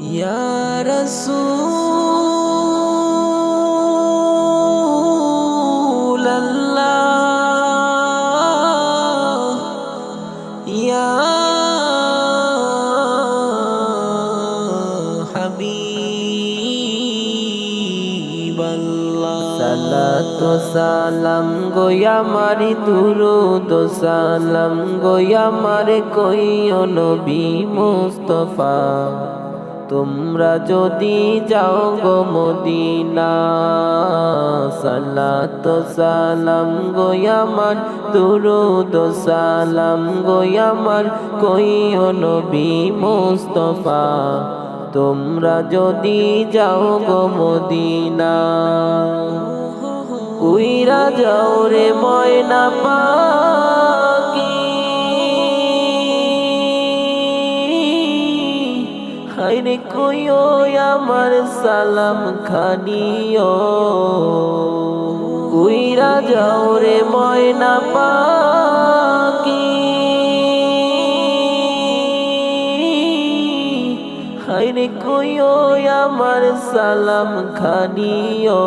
يا رسول الله يا حبيب الله সালাত সালাম গোয়া মারি দুরুদ সালাম গোয়া মারে কইও নবী মুস্তফা তোমরা যদি যাও গো মদিনা, সালাত সালাম গোয়া মার দুরুদ সালাম গোয়া মার কইও নবী মুস্তফা। তোমরা যদি যাও গো মদিনা, উইরা যাও রে ময়না পাকি হাইরে কইও, আমার সালাম খানিও। উইরা যাও রে ময়না পাকি হাইরে কইও, আমার সালাম খানিও।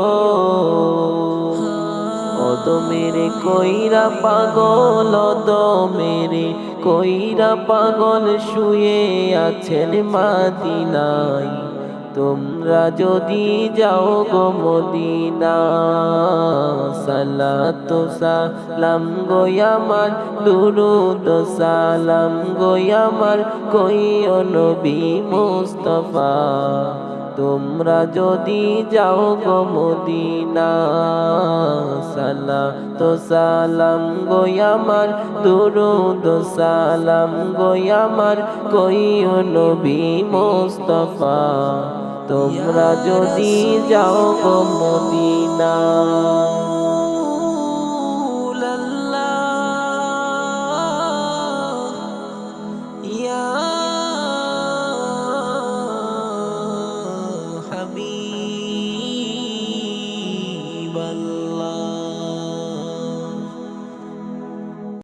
অদ মেরে কইরা পাগল অদ মেরে কইরা পাগল শুয়ে আছেন মাদিনাই তোমরা যদি যাও গো মদিনা, সালাত সালাম গোয়ামার দুরুদ সালাম গোয়ামার কইও নবী মুস্তফা। তোমরা যদি যাও গো মদিনা সালাত সালাম গোয়ামার দুরুদ সালাম গোয়ামার কইও নবী মোস্তফা। তোমরা যদি যাও গো মদিনা। বাংলা